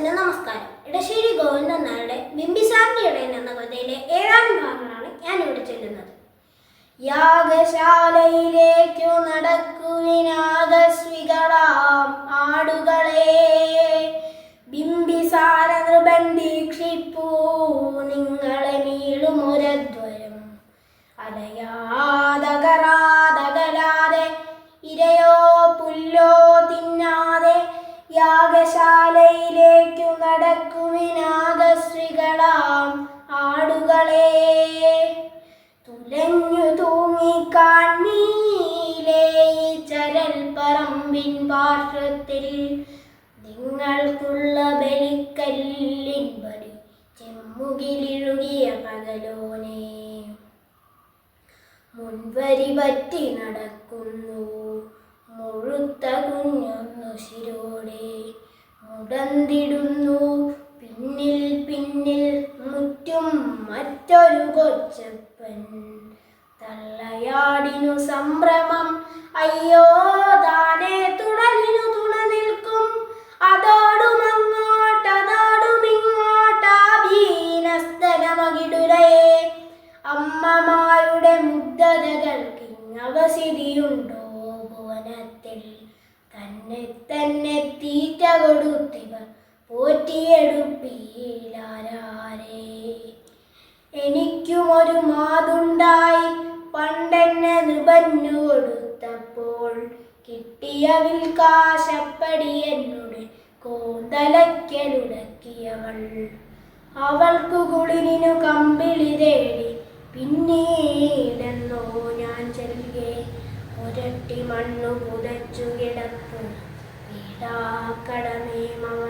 വ്യൂവേഴ്സിന് നമസ്കാരം. ഇടശ്ശേരി ഗോവിന്ദൻ നായരുടെ ബിംബിസാറിന്റെ ഇടയൻ എന്ന കഥയിലെ ഏഴാം ഭാഗമാണ് ഞാൻ ഇവിടെ ചൊല്ലുന്നത്. യാഗശാലയിലേക്കു യാഗശാലയിലേക്കു നടക്കുവിനാഗശ്രീകളാം ആടുകളെ. തുലഞ്ഞു തൂങ്ങി കാൺമീലേ ചരൽ പറമ്പിൻ പാർശ്വത്തിൽ നിങ്ങൾക്കുള്ള ബലിക്കല്ലിൻ ബലി ചെമ്മുകിലിഴുകിയ പകലോനെ. മുൻവരി പറ്റി നടക്കുന്നു മുഴുത്ത കുഞ്ഞൊന്നു ശിരോടെ. മുടന്തിടുന്നു പിന്നിൽ പിന്നിൽ മുറ്റും മറ്റൊരു കൊച്ചപ്പൻ. തള്ളയാടിനു സംഭ്രമം. അയ്യോ താനെ തുണലിനു തുണ നിൽക്കും. അതോടുമങ്ങോട്ടതോടുമിങ്ങോട്ടാഭീനസ്തനമകിടുരയെ അമ്മമാരുടെ മുഗ്ധതകൾക്ക് അവസിതിയുണ്ടോ ഭുവനത്തിൽ? തന്നെ കൊടുത്തിവർ എനിക്കും ഒരു മാതുണ്ടായി പണ്ടെന്നെ നിബന്നു കൊടുത്തപ്പോൾ കിട്ടിയ വിൽക്കാശപ്പടി എന്നോട് കോന്തലയ്ക്കലുടക്കിയവൾ അവൾക്കു കുളിരിനു I para mi mamá.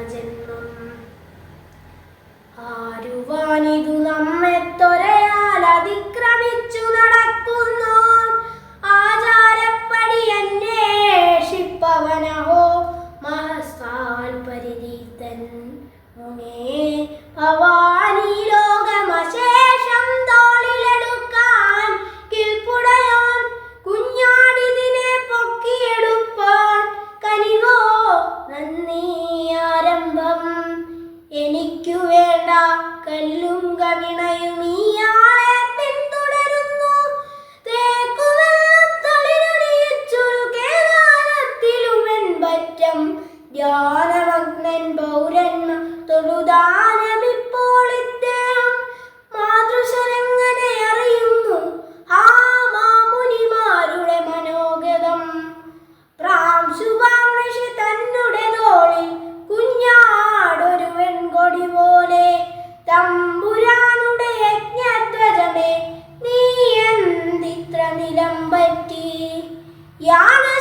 呀。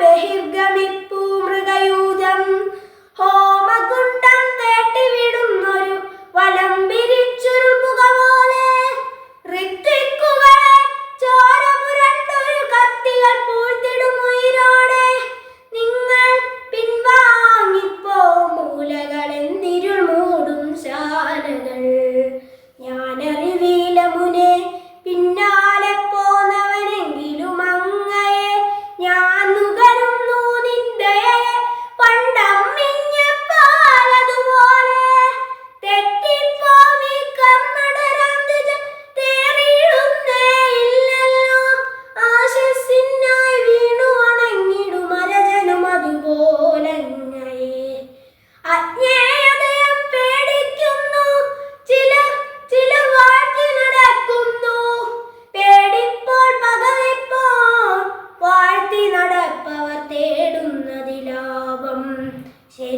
ബഹിർഗമിക്കും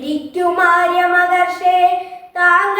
തിരിക്കുമാര്യമകർഷേ താങ്കൾ